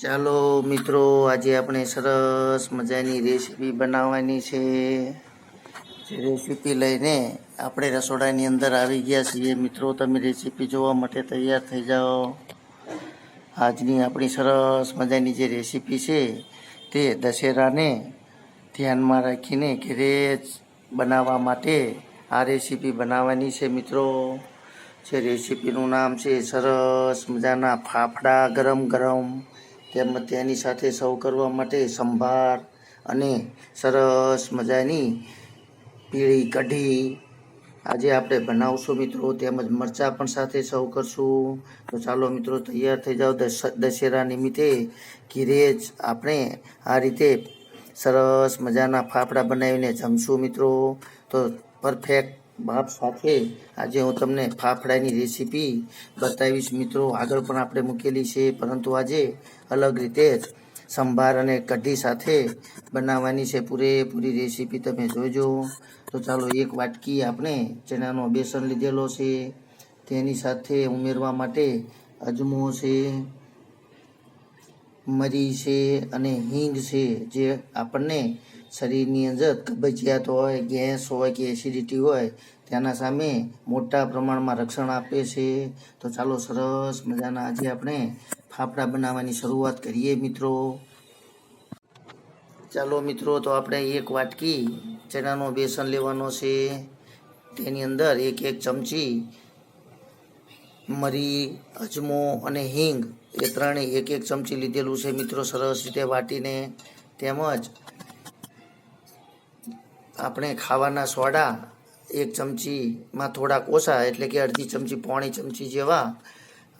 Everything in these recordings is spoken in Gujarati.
ચાલો મિત્રો, આજે આપણે સરસ મજાની રેસીપી બનાવવાની છે. રેસીપી લઈને આપણે રસોડાની અંદર આવી ગયા છીએ. મિત્રો, તમે રેસીપી જોવા માટે તૈયાર થઈ જાઓ. આજની આપણી સરસ મજાની જે રેસીપી છે તે દશેરાને ધ્યાનમાં રાખીને ઘરે બનાવવા માટે આ રેસીપી બનાવવાની છે, મિત્રો. જે રેસીપીનું નામ છે સરસ મજાના ફાફડા ગરમ ગરમ. તેમજ તેની સાથે સર્વ કરવા માટે સંભાર અને સરસ મજાની પીળી કઢી આજે આપણે બનાવશું મિત્રો. તેમજ મરચાં પણ સાથે સર્વ કરશું. તો ચાલો મિત્રો, તૈયાર થઈ જાઓ. દશ- દશેરા નિમિત્તે ઘીરે આપણે આ રીતે સરસ મજાના ફાફડા બનાવીને જમશું મિત્રો. તો પરફેક્ટ બાપ સાથે આજે હું તમને ફાફડાની રેસીપી બતાવીશ. મિત્રો, આગળ પણ આપણે મૂકેલી છે, પરંતુ આજે અલગ રીતે જ સંભાર અને કઢી સાથે બનાવવાની છે. પૂરેપૂરી રેસીપી તમે જોજો. તો ચાલો, એક વાટકી આપણે ચણાનો બેસન લીધેલો છે. તેની સાથે ઉમેરવા માટે અજમો છે. મરી છે અને હિંગ છે, જે આપણને શરીરની અંદર કબજિયાત હોય, ગેસ હોય કે એસિડિટી હોય, તેના સામે મોટા પ્રમાણમાં રક્ષણ આપે છે. તો ચાલો સરસ મજાના આજે આપણે ફાફડા બનાવવાની શરૂઆત કરીએ મિત્રો. ચાલો મિત્રો, તો આપણે એક વાટકી ચણાનો બેસન લેવાનો છે. તેની અંદર એક એક ચમચી મરી, અજમો અને હિંગ એ ત્રણે એક એક ચમચી લીધેલું છે. મિત્રો, સરસ રીતે વાટીને તેમજ આપણે ખાવાના સોડા એક ચમચીમાં થોડાક ઓછા, એટલે કે અડધી ચમચી પોણી ચમચી જેવા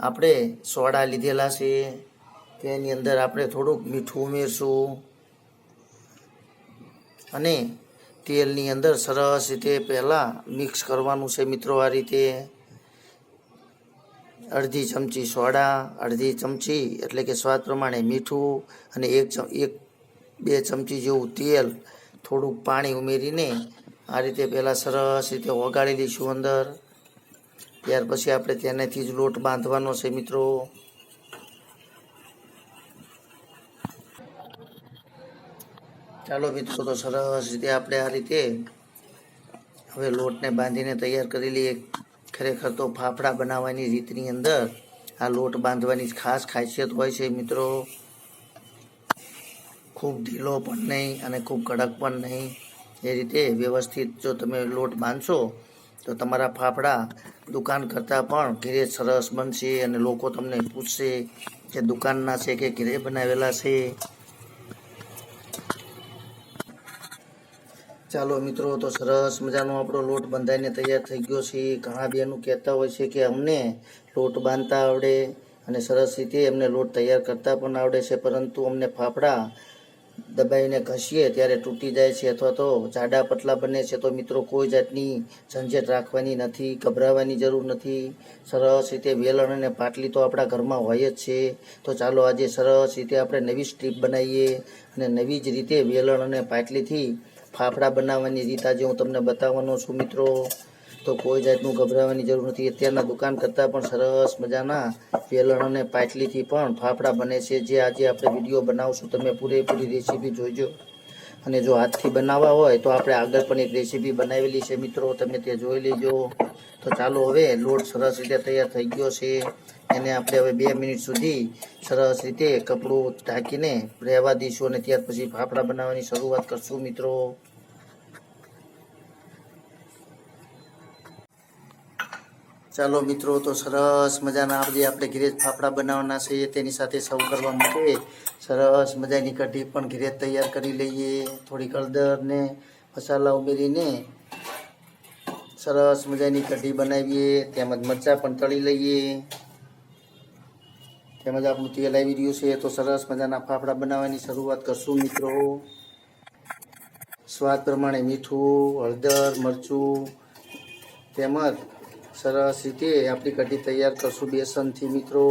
આપણે સોડા લીધેલા છે. તેની અંદર આપણે થોડુંક મીઠું ઉમેરશું અને તેલની અંદર સરસ રીતે પહેલાં મિક્સ કરવાનું છે. મિત્રો, આ રીતે અડધી ચમચી સોડા, અડધી ચમચી એટલે કે સ્વાદ પ્રમાણે મીઠું અને એક ચમ- એક, બે ચમચી જેવું તેલ થોડુંક પાણી ઉમેરીને આ રીતે પહેલાં સરસ રીતે ઓગાળી લઈશું અંદર. ત્યાર પછી આપણે તેનાથી જ લોટ બાંધવાનો છે મિત્રો. ચાલો મિત્રો, તો સરસ રીતે આપણે આ રીતે હવે લોટને બાંધીને તૈયાર કરી લઈએ. ખરેખર તો ફાફડા બનાવવાની રીતની અંદર આ લોટ બાંધવાની ખાસ ખાસિયત હોય છે મિત્રો. ખૂબ ઢીલો પણ નહીં અને ખૂબ કડક પણ નહીં. એ રીતે વ્યવસ્થિત જો તમે લોટ બાંધશો, તો તમારા ફાફડા દુકાન કરતાં પણ ઘેરે સરસ બનશે અને લોકો તમને પૂછશે કે દુકાનના છે કે ઘેરે બનાવેલા છે. ચાલો મિત્રો, તો સરસ મજાનો આપણો લોટ બંધાઈને તૈયાર થઈ ગયો છે. ઘણા બેનું કહેતા હોય છે કે અમને લોટ બાંધતા આવડે અને સરસ રીતે એમને લોટ તૈયાર કરતા પણ આવડે છે, પરંતુ અમને ફાફડા દબાઈને ઘસીએ ત્યારે તૂટી જાય છે અથવા તો જાડા પતલા બને છે. તો મિત્રો, કોઈ જાતની ઝંઝટ રાખવાની નથી, ગભરાવાની જરૂર નથી. સરસ રીતે વેલણ અને પાટલી તો આપણા ઘરમાં હોય જ છે. તો ચાલો આજે સરસ રીતે આપણે નવી સ્ટ્રીપ બનાવીએ અને નવી જ રીતે વેલણ અને પાટલીથી ફાફડા બનાવવાની રીત આજે હું તમને બતાવવાનો છું મિત્રો, તો કોઈ જાતનું ગભરાવાની જરૂર નથી. અત્યારના દુકાન કરતાં પણ સરસ મજાના વેલણ અને પાટલીથી પણ ફાફડા બને છે. જે આજે આપણે વીડિયો બનાવશું, તમે પૂરેપૂરી રેસીપી જોઈજો અને જો હાથથી બનાવવા હોય, તો આપણે આગળ પણ એક રેસીપી બનાવેલી છે મિત્રો. તમે તે જોઈ લેજો. તો ચાલો હવે લોટ સરસ રીતે તૈયાર થઈ ગયો છે. એને આપણે હવે બે મિનિટ સુધી સરસ રીતે કપડું ઢાંકીને રહેવા દઈશું અને ત્યાર પછી ફાફડા બનાવવાની શરૂઆત કરશું મિત્રો. ચાલો મિત્રો, તો સરસ મજાના આજે આપણે ઘરે ફાફડા બનાવવાના છે. તેની સાથે સર્વ કરવા માટે સરસ મજાની કઢી પણ ઘરે તૈયાર કરી લઈએ. થોડી હળદર ને મસાલા ઉમેરીને સરસ મજાની કઢી બનાવીએ. તેમજ મરચાં પણ તળી લઈએ. તેમજ આપણું તેલ આવી રહ્યું છે તો સરસ મજાના ફાફડા બનાવવાની શરૂઆત કરશું મિત્રો. સ્વાદ પ્રમાણે મીઠું, હળદર, મરચું તેમજ સરસ રીતે આપણી કઢી તૈયાર કરશું બેસનથી મિત્રો.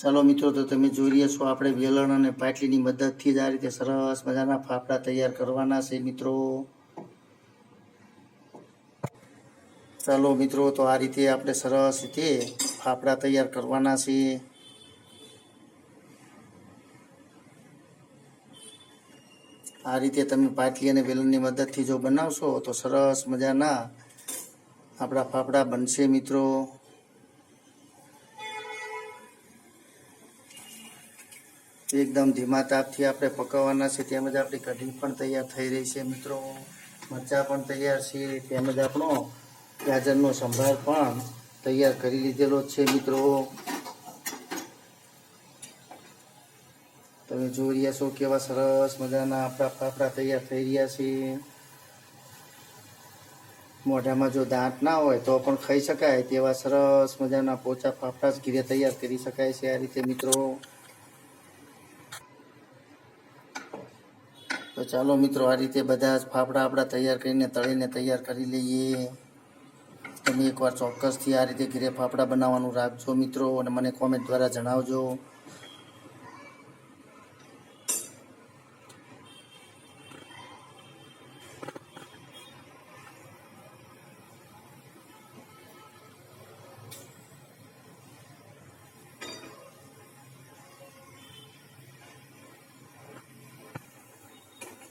ચાલો મિત્રો, તો તમે જોઈ રહ્યા છો આપણે વેલણ અને પાટલીની મદદથી જ આ રીતે સરસ મજાના ફાફડા તૈયાર કરવાના છે મિત્રો. ચાલો મિત્રો, તો આ રીતે આપણે સરસ રીતે ફાફડા તૈયાર કરવાના છે આ રીતે તમે પાટલી અને વેલણની મદદથી જો બનાવશો, તો સરસ મજાના આપણા ફાફડા બનશે મિત્રો. એકદમ ધીમા તાપથી આપણે પકાવવાના છે તેમજ આપણી કઢી પણ તૈયાર થઈ રહી છે મિત્રો. મરચાં પણ તૈયાર છે, તેમજ આપણો ગાજરનો સંભાર પણ તૈયાર કરી લીધેલો છે, મિત્રો. તમે જોઈ રહ્યા છો કેવા સરસ મજાના આપણા ફાફડા તૈયાર થઈ રહ્યા છે. મોઢામાં જો દાંત ના હોય તો પણ ખાઈ શકાય તેવા સરસ મજાના પોચા ફાફડા જ ઘીરે તૈયાર કરી શકાય છે આ રીતે, મિત્રો. તો ચાલો, મિત્રો, આ રીતે બધા જ ફાફડા આપણા તૈયાર કરીને તળીને તૈયાર કરી લઈએ. તમે એકવાર ચોક્કસથી આ રીતે ઘીરે ફાફડા બનાવવાનું રાખજો મિત્રો અને મને કોમેન્ટ દ્વારા જણાવજો.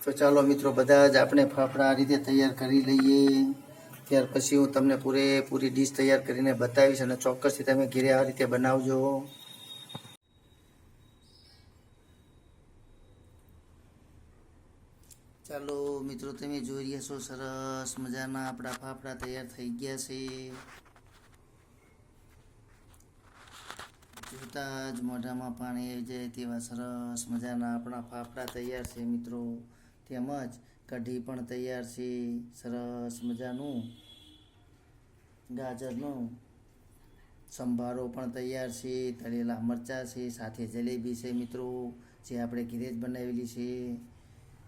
તો ચાલો મિત્રો, બધા જ આપણે ફાફડા આ રીતે તૈયાર કરી લઈએ. ત્યાર પછી હું તમને પૂરેપૂરી ડીશ તૈયાર કરીને બતાવીશ અને ચોક્કસથી તમે ઘેરે આ રીતે બનાવજો. ચાલો, મિત્રો, તમે જોઈ રહ્યા છો, સરસ મજાના આપણા ફાફડા તૈયાર થઈ ગયા છે. જોતા જ મોઢામાં પાણી આવી જાય તેવા સરસ મજાના આપણા ફાફડા તૈયાર છે, મિત્રો. તેમજ કઢી પણ તૈયાર છે, સરસ મજાનું. ગાજરનું સંભારો પણ તૈયાર છે, તળેલા મરચાં છે, સાથે જલેબી છે મિત્રો, જે આપણે ઘરે બનાવેલી છે.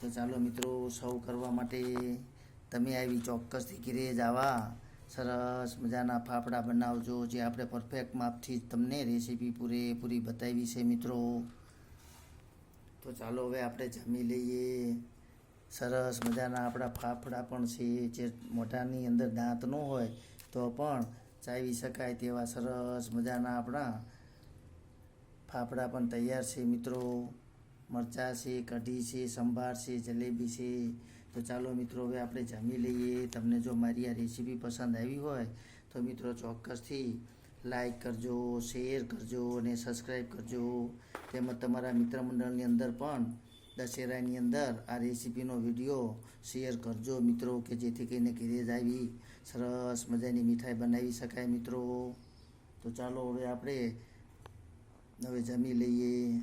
તો ચાલો મિત્રો સૌ કરવા માટે તમે આવી ચોક્કસથી ઘરે જ આવા. સરસ મજાના ફાફડા બનાવજો, જે આપણે પરફેક્ટ માપથી તમને રેસીપી પૂરેપૂરી બતાવી છે મિત્રો. તો ચાલો હવે આપણે જમી લઈએ. સરસ મજાના આપણા ફાફડા પણ છે, જે મોઢાની અંદર દાંત ન હોય તો પણ ચાવી શકાય તેવા સરસ મજાના આપણા ફાફડા પણ તૈયાર છે મિત્રો. મરચાં છે, કઢી છે, સંભાર છે, જલેબી છે. તો ચાલો મિત્રો, હવે આપણે જમી લઈએ. તમને જો મારી આ રેસીપી પસંદ આવી હોય, તો મિત્રો ચોક્કસથી લાઈક કરજો, શેર કરજો અને સબસ્ક્રાઈબ કરજો. તેમજ તમારા મિત્ર મંડળની અંદર પણ દશેરાની અંદર આ રેસીપીનો વીડિયો શેર કરજો મિત્રો, કે જેથી કરીને ઘરે આવી સરસ મજાની મીઠાઈ બનાવી શકાય મિત્રો. તો ચાલો હવે આપણે હવે જમી લઈએ.